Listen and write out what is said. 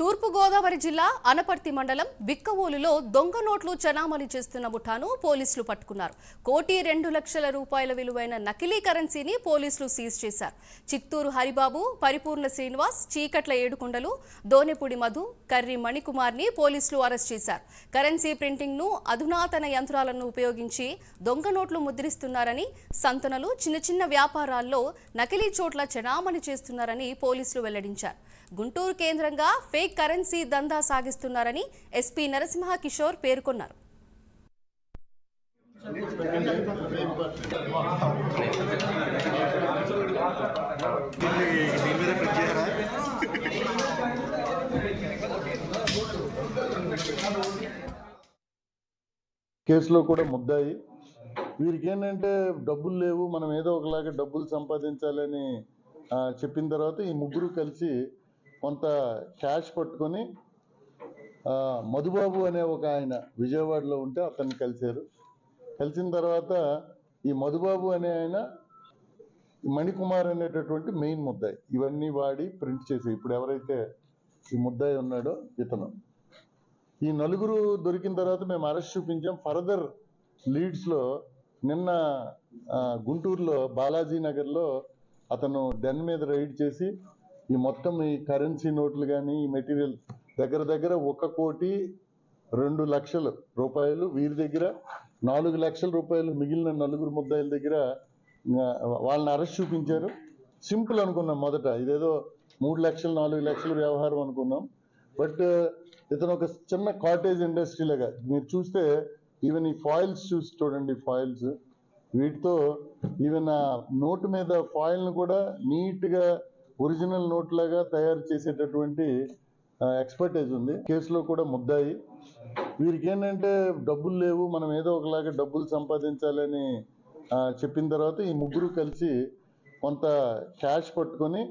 తూర్పుగోదావరి జిల్లా అనపర్తి మండలం బిక్కవోలులో దొంగ నోట్లు చనామణి చేస్తున్న ముఠాను పోలీసులు పట్టుకున్నారు. కోటి రెండు లక్షల రూపాయల విలువైన నకిలీ కరెన్సీని పోలీసులు సీజ్ చేశారు. చిత్తూరు హరిబాబు పరిపూర్ణ శ్రీనివాస్ చీకట్ల ఏడుకొండలు దోనెపూడి మధు కర్రి మణికుమార్ని పోలీసులు అరెస్ట్ చేశారు. కరెన్సీ ప్రింటింగ్ను అధునాతన యంత్రాలను ఉపయోగించి దొంగ నోట్లు ముద్రిస్తున్నారని సంతనలు చిన్న చిన్న వ్యాపారాల్లో నకిలీ చోట్ల చనామణి చేస్తున్నారని పోలీసులు వెల్లడించారు. గుంటూరు కేంద్రంగా ఫేక్ కరెన్సీ దందా సాగిస్తున్నారని ఎస్పీ నరసింహ కిషోర్ పేర్కొన్నారు. కేసులో కూడా ముద్దాయి. వీరికి ఏంటంటే డబ్బులు లేవు మనం ఏదో ఒకలాగా డబ్బులు సంపాదించాలని చెప్పిన తర్వాత ఈ ముగ్గురు కలిసి కొంత క్యాష్ పట్టుకొని మధుబాబు అనే ఒక ఆయన విజయవాడలో ఉంటే అతన్ని కలిశారు. కలిసిన తర్వాత ఈ మధుబాబు అనే ఆయన మణికుమార్ అనేటటువంటి మెయిన్ ముద్దాయి. ఇవన్నీ వాడి ప్రింట్ చేసి ఇప్పుడు ఎవరైతే ఈ ముద్దాయి ఉన్నాడో ఇతను. ఈ నలుగురు దొరికిన తర్వాత మేము అరెస్ట్ చూపించాం. ఫర్దర్ లీడ్స్లో నిన్న గుంటూరులో బాలాజీ నగర్లో అతను డెన్ మీద రైడ్ చేసి ఈ మొత్తం ఈ కరెన్సీ నోట్లు కానీ ఈ మెటీరియల్ దగ్గర దగ్గర ఒక కోటి రెండు లక్షల రూపాయలు. వీరి దగ్గర నాలుగు లక్షల రూపాయలు మిగిలిన నలుగురు ముద్దాయిల దగ్గర వాళ్ళని అరెస్ట్ చూపించారు. సింపుల్ అనుకున్నాం మొదట. ఇదేదో మూడు లక్షలు నాలుగు లక్షల వ్యవహారం అనుకున్నాం. బట్ ఇతను ఒక చిన్న కాటేజ్ ఇండస్ట్రీ లాగా. మీరు చూస్తే ఈవెన్ ఈ ఫాయిల్స్ చూసి చూడండి ఫాయిల్స్. వీటితో ఈవెన్ ఆ నోటు మీద ఫాయిల్ను కూడా నీట్గా ఒరిజినల్ నోట్ లాగా తయారు చేసేటటువంటి ఎక్స్పర్టైజ్ ఉంది. కేసులో కూడా ముద్దాయి. వీరికి ఏంటంటే డబ్బులు లేవు మనం ఏదో ఒకలాగా డబ్బులు సంపాదించాలని చెప్పిన తర్వాత ఈ ముగ్గురు కలిసి కొంత క్యాష్ పట్టుకొని